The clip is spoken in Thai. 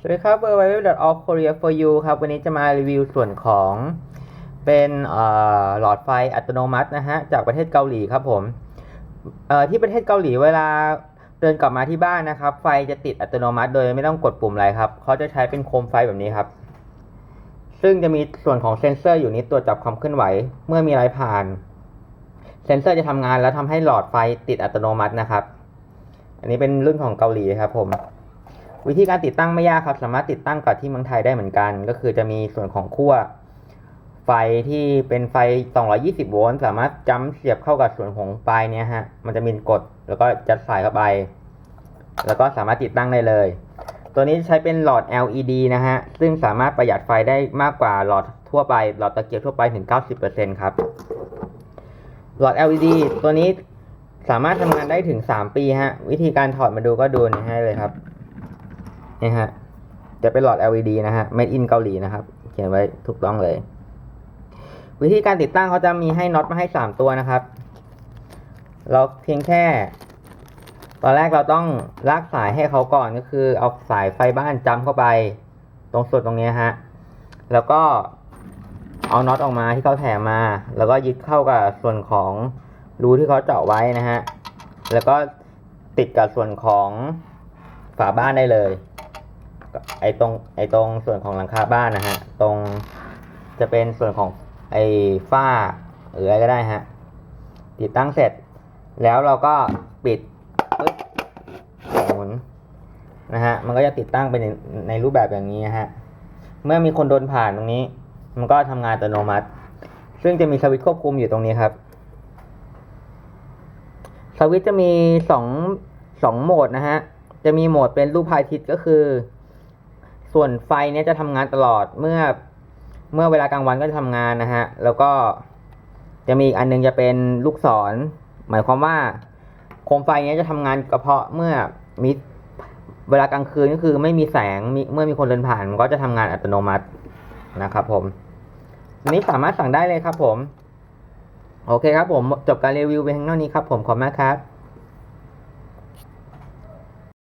สวัสดีครับ w w w all korea for you ครับ วันนี้จะมารีวิวส่วนของเป็นหลอดไฟอัตโนมัตินะฮะ จากประเทศเกาหลีครับผมที่ประเทศเกาหลีเวลาเดินกลับมาที่บ้านนะครับ ไฟจะติดอัตโนมัติ โดยไม่ต้องกดปุ่มอะไรครับ เขาจะใช้เป็นโคมไฟแบบนี้ครับ ซึ่งจะมีส่วนของเซ็นเซอร์อยู่นี้ตรวจับความเคลื่อนไหว เมื่อมีอะไรผ่าน เซ็นเซอร์จะทำงานแล้วทำให้หลอดไฟติดอัตโนมัตินะครับ อันนี้เป็นรุ่นของเกาหลีครับผม วิธีการติดตั้งไม่ยากครับ สามารถติดตั้งกับที่เมืองไทยได้เหมือนกัน ก็คือจะมีส่วนของขั้วไฟที่เป็นไฟ 220 โวลต์สามารถจัมป์เสียบเข้ากับส่วนของปลายเนี้ยฮะ มันจะมีกดแล้วก็จัดสายเข้าไป แล้วก็สามารถติดตั้งได้เลย ตัวนี้ใช้เป็นหลอด LED นะฮะ ซึ่งสามารถประหยัดไฟได้มากกว่าหลอดทั่วไป หลอดตะเกียบทั่วไปถึง 90%ครับ หลอด LED ตัวนี้สามารถทำงานได้ถึง 3 ปีฮะ วิธีการถอดมาดูก็ดูนี่ให้เลยครับ นี่ฮะจะเป็นหลอด LED นะฮะ made in เกาหลีนะครับ เขียนไว้ถูกต้องเลย วิธีการติดตั้งเขาจะมีให้น็อตมาให้ 3 ตัวนะครับ เราเพียงแค่ ตอนแรกเราต้องลากสายให้เขาก่อนก็คือ เอาสายไฟบ้านจำเข้าไป ตรงส่วนตรงนี้ฮะ แล้วก็เอาน็อตออกมาที่เขาแถมมา แล้วก็ยึดเข้ากับส่วนของรูที่เขาเจาะไว้นะฮะ แล้วก็ติดกับส่วนของฝาบ้านได้เลย ไอตรงไอตรงส่วนของหลังคาบ้านนะฮะ ตรงจะเป็นส่วนของไอฝ้าหรืออะไรก็ได้ฮะ ติดตั้งเสร็จ แล้วเราก็ปิดปึ๊บหมุนนะฮะ มันก็จะติดตั้งเป็นในในรูปแบบอย่างนี้นะฮะ เมื่อมีคนโดนผ่านตรงนี้ มันก็ทำงานอัตโนมัติ ซึ่งจะมีสวิตช์ควบคุมอยู่ตรงนี้ครับ สวิตช์จะมีสองสองโหมดนะฮะ จะมีโหมดเป็นรูปพายทิตย์ก็คือ ส่วนไฟเนี้ยจะทำงานตลอดเมื่อเมื่อเวลากลางวันก็จะทำงานนะฮะ แล้วก็จะมีอีกอันหนึงจะเป็นลูกศร หมายความว่าโคมไฟเนี้ยจะทำงานเฉพาะเมื่อมีเวลากลางคืนก็คือไม่มีแสงเมื่อมีคนเดินผ่านมันก็จะทำงานอัตโนมัตินะครับผมอันนี้สามารถสั่งได้เลยครับผม โอเคครับผม จบการรีวิวไปเพียงเท่านี้ครับผมขอบคุณมากครับ